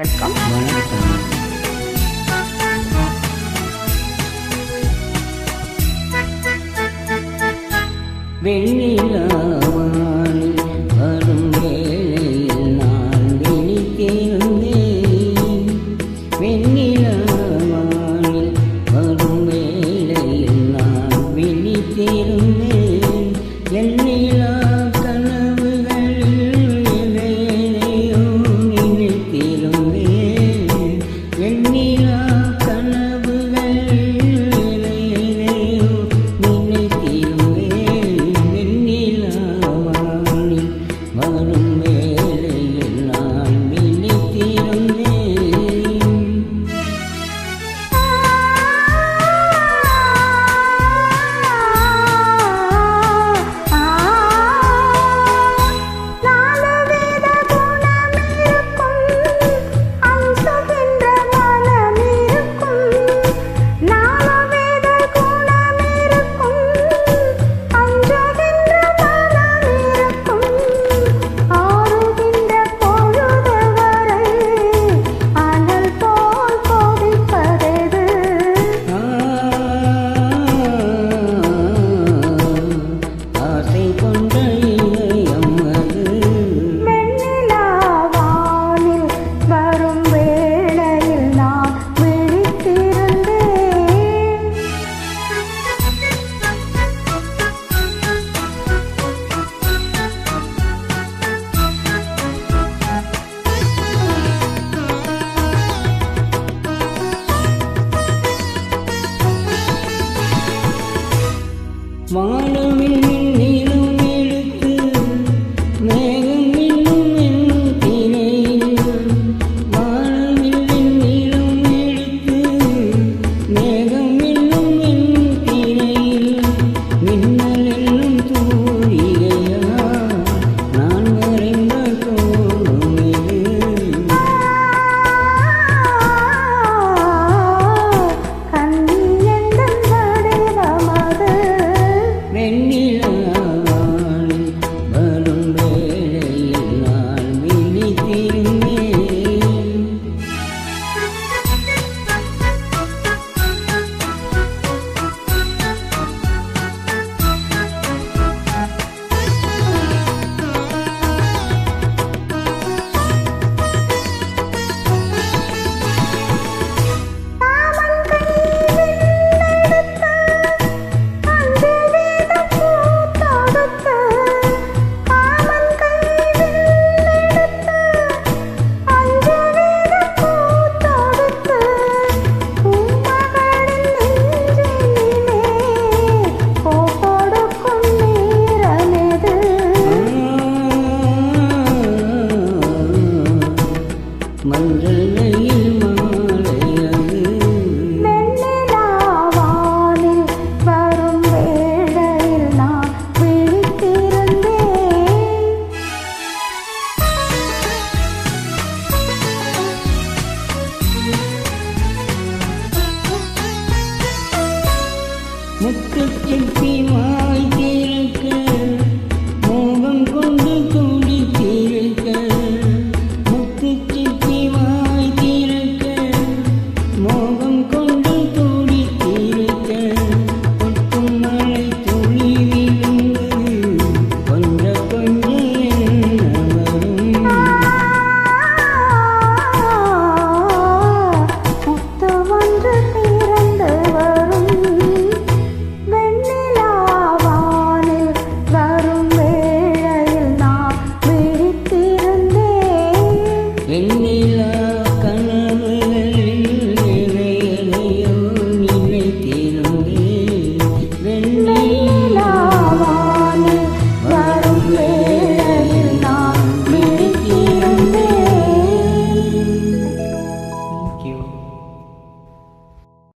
வணக்கம். வணக்கம் வெண்ணிலாவானில் Yeah. வானவில் முத்துச்சிட்டி மா